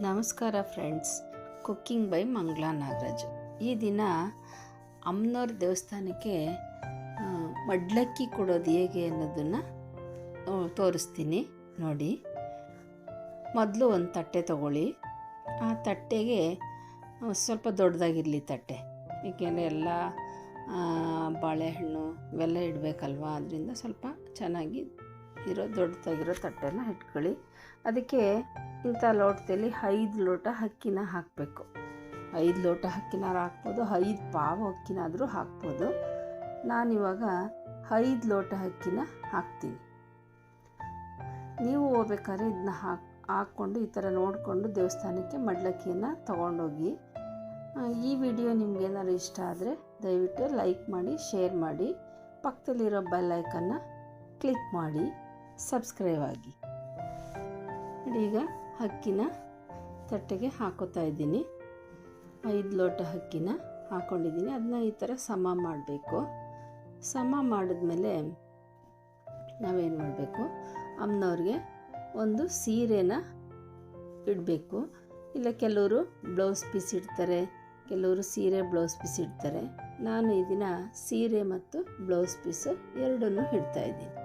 ನಮಸ್ಕಾರ friends. Cooking by Mangla Nagaraju. ಈ ದಿನ ಅಮ್ಮನವ್ರ ದೇವಸ್ಥಾನಕ್ಕೆ ಮಡ್ಲಕ್ಕಿ ಕೊಡೋದು ಹೇಗೆ ಅನ್ನೋದನ್ನು ತೋರಿಸ್ತೀನಿ. ನೋಡಿ. ಮೊದಲು ಒಂದು ತಟ್ಟೆ ತಗೊಳ್ಳಿ. ಆ ತಟ್ಟೆಗೆ ಸ್ವಲ್ಪ ದೊಡ್ಡದಾಗಿರಲಿ ತಟ್ಟೆ. ಏಕೆಂದರೆ ಎಲ್ಲ ಬಾಳೆಹಣ್ಣು ಇವೆಲ್ಲ ಇಡಬೇಕಲ್ವಾ? ಅದರಿಂದ ಸ್ವಲ್ಪ ಚೆನ್ನಾಗಿ ಇರೋ ದೊಡ್ಡದಾಗಿರೋ ತಟ್ಟೆನ ಇಟ್ಕೊಳ್ಳಿ. ಅದಕ್ಕೆ ಇಂಥ ಲೋಟದಲ್ಲಿ ಐದು ಲೋಟ ಅಕ್ಕಿನ ಹಾಕಬೇಕು. ಐದು ಲೋಟ ಅಕ್ಕಿನಾರು ಹಾಕ್ಬೋದು, ಐದು ಪಾವು ಅಕ್ಕಿನಾದರೂ ಹಾಕ್ಬೋದು. ನಾನಿವಾಗ ಐದು ಲೋಟ ಅಕ್ಕಿನ ಹಾಕ್ತೀನಿ. ನೀವು ಹೋಗ್ಬೇಕಾದ್ರೆ ಇದನ್ನ ಹಾಕಿ, ಹಾಕ್ಕೊಂಡು ಈ ಥರ ನೋಡಿಕೊಂಡು ದೇವಸ್ಥಾನಕ್ಕೆ ಮಡ್ಲಕ್ಕಿಯನ್ನು ತೊಗೊಂಡೋಗಿ. ಈ ವಿಡಿಯೋ ನಿಮ್ಗೇನಾದ್ರು ಇಷ್ಟ ಆದರೆ ದಯವಿಟ್ಟು ಲೈಕ್ ಮಾಡಿ, ಶೇರ್ ಮಾಡಿ. ಪಕ್ಕದಲ್ಲಿರೋ ಬೆಲ್ ಐಕನ್ನ ಕ್ಲಿಕ್ ಮಾಡಿ. ಸಬ್ಸ್ಕ್ರೈಬ್ ಆಗಿ. ಈಗ ಅಕ್ಕಿನ ತಟ್ಟೆಗೆ ಹಾಕೋತಾ ಇದ್ದೀನಿ. ಐದು ಲೋಟ ಅಕ್ಕಿನ ಹಾಕ್ಕೊಂಡಿದ್ದೀನಿ ಅದನ್ನ ಈ ಥರ ಸಮ ಮಾಡಬೇಕು. ಸಮ ಮಾಡಿದ್ಮೇಲೆ ನಾವೇನು ಮಾಡಬೇಕು? ಅಮ್ಮನವ್ರಿಗೆ ಒಂದು ಸೀರೆನ ಇಡಬೇಕು. ಇಲ್ಲ ಕೆಲವರು ಬ್ಲೌಸ್ ಪೀಸ್ ಇಡ್ತಾರೆ, ಕೆಲವರು ಸೀರೆ ಬ್ಲೌಸ್ ಪೀಸ್ ಇಡ್ತಾರೆ. ನಾನು ಈ ದಿನ ಸೀರೆ ಮತ್ತು ಬ್ಲೌಸ್ ಪೀಸು ಎರಡನ್ನೂ ಇಡ್ತಾ ಇದ್ದೀನಿ.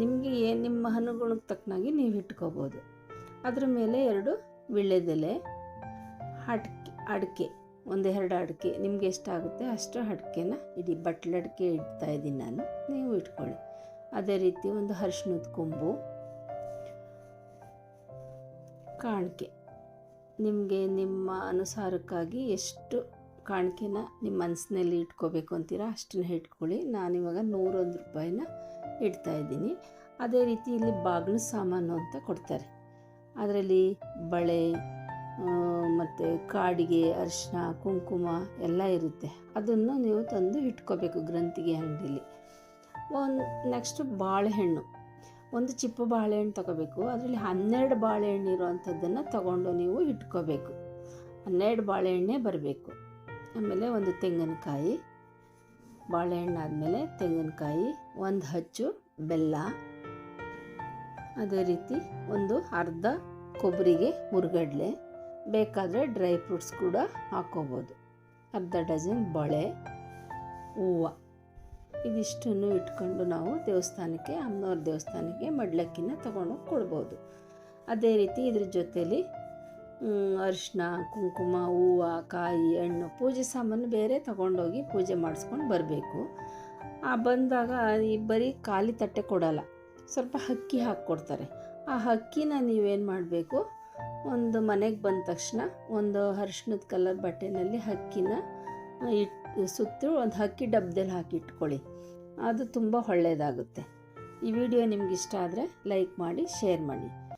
ನಿಮಗೆ ನಿಮ್ಮ ಅನುಗುಣಕ್ಕೆ ತಕ್ಕನಾಗಿ ನೀವು ಇಟ್ಕೋಬೋದು. ಅದ್ರ ಮೇಲೆ ಎರಡು ವಿಳ್ಳೆದೆಲೆ, ಅಡಿಕೆ ಅಡಿಕೆ, ಒಂದೆರಡು ಅಡಿಕೆ ನಿಮ್ಗೆ ಎಷ್ಟಾಗುತ್ತೆ ಅಷ್ಟು ಅಡಿಕೆನ ಇಡಿ. ಬಟ್ಲ ಅಡಿಕೆ ಇಡ್ತಾ ಇದ್ದೀನಿ ನಾನು, ನೀವು ಇಟ್ಕೊಳ್ಳಿ. ಅದೇ ರೀತಿ ಒಂದು ಅರಿಶಿನದ ಕೊಂಬು, ಕಾಣಿಕೆ. ನಿಮಗೆ ನಿಮ್ಮ ಅನುಸಾರಕ್ಕಾಗಿ ಎಷ್ಟು ಕಾಣಿಕೆನ ನಿಮ್ಮ ಮನಸ್ಸಿನಲ್ಲಿ ಇಟ್ಕೋಬೇಕು ಅಂತೀರಾ, ಅಷ್ಟನ್ನ ಇಟ್ಕೊಳ್ಳಿ. ನಾನಿವಾಗ ನೂರೊಂದು ರೂಪಾಯಿನ ಇಡ್ತಾ ಇದ್ದೀನಿ. ಅದೇ ರೀತಿ ಇಲ್ಲಿ ಬಾಗಿಲು ಸಾಮಾನು ಅಂತ ಕೊಡ್ತಾರೆ. ಅದರಲ್ಲಿ ಬಳೆ ಮತ್ತು ಕಾಡಿಗೆ ಅರಿಶಿನ ಕುಂಕುಮ ಎಲ್ಲ ಇರುತ್ತೆ. ಅದನ್ನು ನೀವು ತಂದು ಇಟ್ಕೋಬೇಕು ಗ್ರಂಥಿಗೆ ಅಂಗಡಿಲಿ. ಒಂದು ನೆಕ್ಸ್ಟು ಬಾಳೆಹಣ್ಣು. ಒಂದು ಚಿಪ್ಪು ಬಾಳೆಹಣ್ಣು ತಗೋಬೇಕು. ಅದರಲ್ಲಿ ಹನ್ನೆರಡು ಬಾಳೆಹಣ್ಣು ಇರೋವಂಥದ್ದನ್ನು ತಗೊಂಡು ನೀವು ಇಟ್ಕೋಬೇಕು. ಹನ್ನೆರಡು ಬಾಳೆಹಣ್ಣೇ ಬರಬೇಕು. ಆಮೇಲೆ ಒಂದು ತೆಂಗಿನಕಾಯಿ, ಬಾಳೆಹಣ್ಣು ಆದಮೇಲೆ ತೆಂಗಿನಕಾಯಿ, ಒಂದು ಹಚ್ಚು ಬೆಲ್ಲ. ಅದೇ ರೀತಿ ಒಂದು ಅರ್ಧ ಕೊಬ್ಬರಿಗೆ ಹುರ್ಗಡ್ಲೆ ಬೇಕಾದರೆ ಡ್ರೈ ಫ್ರೂಟ್ಸ್ ಕೂಡ ಹಾಕ್ಕೋಬೋದು ಅರ್ಧ ಡಜನ್ ಬಳೆ, ಹೂವು. ಇದಿಷ್ಟನ್ನು ಇಟ್ಕೊಂಡು ನಾವು ದೇವಸ್ಥಾನಕ್ಕೆ, ಅಮ್ಮನವ್ರ ದೇವಸ್ಥಾನಕ್ಕೆ ಮಡ್ಲಕ್ಕಿನ ತೊಗೊಂಡೋಗಿ ಕೊಡ್ಬೋದು. ಅದೇ ರೀತಿ ಇದ್ರ ಜೊತೇಲಿ ಅರಿಶಿನ ಕುಂಕುಮ, ಹೂವು, ಕಾಯಿ, ಹಣ್ಣು, ಪೂಜೆ ಸಾಮಾನು ಬೇರೆ ತಗೊಂಡೋಗಿ ಪೂಜೆ ಮಾಡಿಸ್ಕೊಂಡು ಬರಬೇಕು. ಆ ಬಂದಾಗ ಈ ಬರೀ ಖಾಲಿ ತಟ್ಟೆ ಕೊಡಲ್ಲ, ಸ್ವಲ್ಪ ಹಕ್ಕಿ ಹಾಕ್ಕೊಡ್ತಾರೆ. ಆ ಹಕ್ಕಿನ ನೀವೇನು ಮಾಡಬೇಕು? ಒಂದು ಮನೆಗೆ ಬಂದ ತಕ್ಷಣ ಒಂದು ಅರಿಶಿನದ ಕಲರ್ ಬಟ್ಟೆನಲ್ಲಿ ಅಕ್ಕಿನ ಇಟ್ಟು ಸುತ್ತು ಒಂದು ಹಕ್ಕಿ ಡಬ್ಬದಲ್ಲಿ ಹಾಕಿ ಇಟ್ಕೊಳ್ಳಿ. ಅದು ತುಂಬ ಒಳ್ಳೆಯದಾಗುತ್ತೆ ಈ ವಿಡಿಯೋ ನಿಮ್ಗೆ ಇಷ್ಟ ಆದರೆ ಲೈಕ್ ಮಾಡಿ, ಶೇರ್ ಮಾಡಿ.